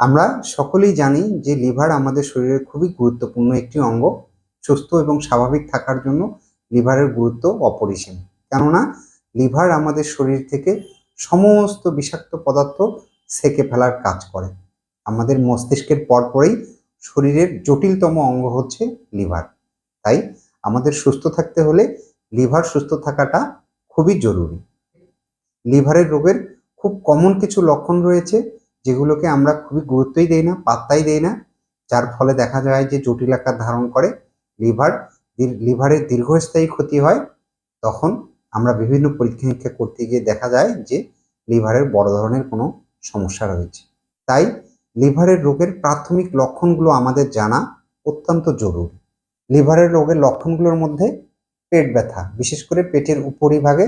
আমরা সকলেই জানি যে লিভার আমাদের শরীরের খুবই গুরুত্বপূর্ণ একটি অঙ্গ। সুস্থ এবং স্বাভাবিক থাকার জন্য লিভারের গুরুত্ব অপরিসীম। কেননা, লিভার আমাদের শরীর থেকে সমস্ত বিষাক্ত পদার্থ সেকে ফেলার কাজ করে। আমাদের মস্তিষ্কের পরপরেই শরীরের জটিলতম অঙ্গ হচ্ছে লিভার। তাই আমাদের সুস্থ থাকতে হলে লিভার সুস্থ থাকাটা খুবই জরুরি। লিভারের রোগের খুব কমন কিছু লক্ষণ রয়েছে যেগুলোকে আমরা খুবই গুরুত্বই দেই না, পাত্তাই দেই না। যার ফলে দেখা যায় যে জটিল আকার ধারণ করে, লিভার লিভারের দীর্ঘস্থায়ী ক্ষতি হয়। তখন আমরা বিভিন্ন পরীক্ষা নিরীক্ষা করতে গিয়ে দেখা যায় যে লিভারের বড় ধরনের কোনো সমস্যা রয়েছে। তাই লিভারের রোগের প্রাথমিক লক্ষণগুলো আমাদের জানা অত্যন্ত জরুরি। লিভারের রোগের লক্ষণগুলোর মধ্যে পেট ব্যথা, বিশেষ করে পেটের উপরিভাগে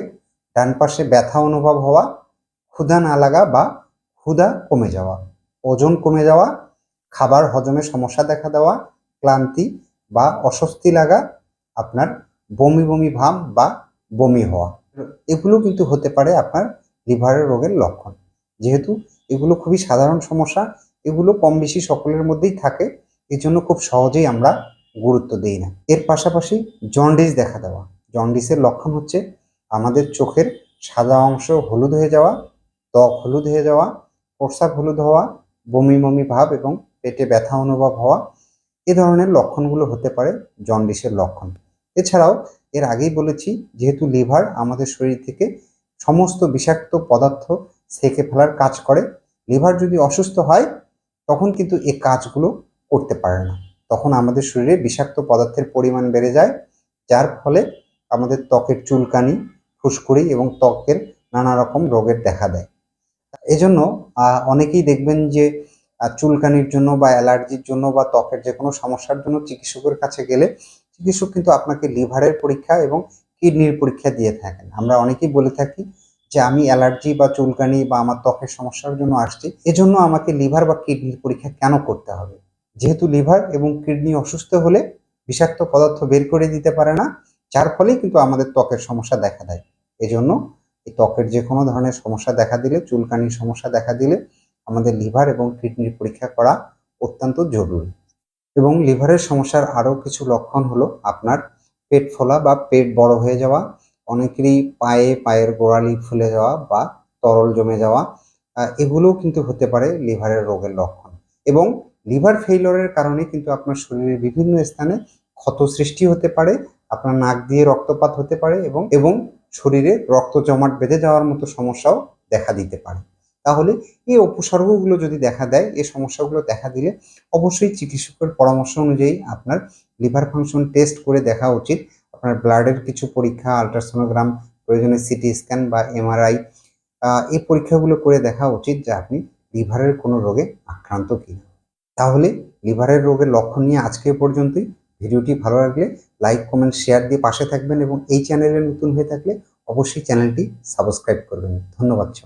ডান পাশে ব্যথা অনুভব হওয়া, ক্ষুধা না লাগা বা ক্ষুধা কমে যাওয়া, ওজন কমে যাওয়া, খাবার হজমে সমস্যা দেখা দেওয়া, ক্লান্তি বা অস্বস্তি লাগা, আপনার বমি বমি ভাব বা বমি হওয়া। এগুলো কিন্তু হতে পারে আপনার লিভারের রোগের লক্ষণ। যেহেতু এগুলো খুবই সাধারণ সমস্যা, এগুলো কম বেশি সকলের মধ্যেই থাকে এই জন্য খুব সহজেই আমরা গুরুত্ব দিই না। এর পাশাপাশি জন্ডিস দেখা দেওয়া। জন্ডিসের লক্ষণ হচ্ছে আমাদের চোখের সাদা অংশ হলুদ হয়ে যাওয়া, ত্বক হলুদ হয়ে যাওয়া প্রস্রাব হলুদ হওয়া, বমি বমি ভাব এবং পেটে ব্যথা অনুভব হওয়া, এ ধরনের লক্ষণগুলো হতে পারে জন্ডিসের লক্ষণ। এছাড়াও এর আগেই বলেছি, যেহেতু লিভার আমাদের শরীর থেকে সমস্ত বিষাক্ত পদার্থ সেকে ফেলার কাজ করে, লিভার যদি অসুস্থ হয়, তখন কিন্তু এ কাজগুলো করতে পারে না। তখন আমাদের শরীরে বিষাক্ত পদার্থের পরিমাণ বেড়ে যায়, যার ফলে আমাদের ত্বকের চুলকানি, ফুসকুড়ি এবং ত্বকের নানা রকম রোগের দেখা দেয়। এজন্য অনেকেই দেখবেন যে চুলকানির জন্য বা অ্যালার্জির জন্য বা ত্বকের যে কোনো সমস্যার জন্য চিকিৎসকের কাছে গেলে চিকিৎসক কিন্তু আপনাকে লিভারের পরীক্ষা এবং কিডনির পরীক্ষা দিয়ে থাকেন। আমরা অনেকেই বলে থাকি যে, আমি অ্যালার্জি বা চুলকানি বা আমার ত্বকের সমস্যার জন্য আসছি, এজন্য আমাকে লিভার বা কিডনির পরীক্ষা কেন করতে হবে? যেহেতু লিভার এবং কিডনি অসুস্থ হলে বিষাক্ত পদার্থ বের করে দিতে পারে না, যার ফলে কিন্তু আমাদের ত্বকের সমস্যা দেখা দেয়। এজন্য ত্বকের যে কোনো ধরনের সমস্যা দেখা দিলে, চুলকানির সমস্যা দেখা দিলে আমাদের লিভার এবং কিডনির পরীক্ষা করা অত্যন্ত জরুরি। এবং লিভারের সমস্যার আরও কিছু লক্ষণ হলো আপনার পেট ফোলা বা পেট বড় হয়ে যাওয়া, অনেকেরই পায়ে, পায়ের গোড়ালি ফুলে যাওয়া বা তরল জমে যাওয়া এগুলোও কিন্তু হতে পারে লিভারের রোগের লক্ষণ। এবং লিভার ফেইলরের কারণে কিন্তু আপনার শরীরের বিভিন্ন স্থানে ক্ষত সৃষ্টি হতে পারে আপনার নাক দিয়ে রক্তপাত হতে পারে এবং এবং শরীরে রক্ত জমাট বেঁধে যাওয়ার মতো সমস্যাও দেখা দিতে পারে। তাহলে এই উপসর্গগুলো যদি দেখা দেয়, এই সমস্যাগুলো দেখা দিলে অবশ্যই চিকিৎসকের পরামর্শ অনুযায়ী আপনার লিভার ফাংশন টেস্ট করে দেখা উচিত। আপনার ব্লাডের কিছু পরীক্ষা, আলট্রাসোনোগ্রাম, প্রয়োজনে সিটি স্ক্যান বা এমআরআই এই পরীক্ষাগুলো করে দেখা উচিত যে আপনি লিভারের কোনো রোগে আক্রান্ত কিনা। তাহলে লিভারের রোগের লক্ষণ নিয়ে আজকে পর্যন্তই। ভিডিওটি ভালো লাগলে লাইক, কমেন্ট, শেয়ার দিয়ে পাশে থাকবেন এবং এই চ্যানেলে নতুন হয়ে থাকলে অবশ্যই চ্যানেলটি সাবস্ক্রাইব করবেন। ধন্যবাদ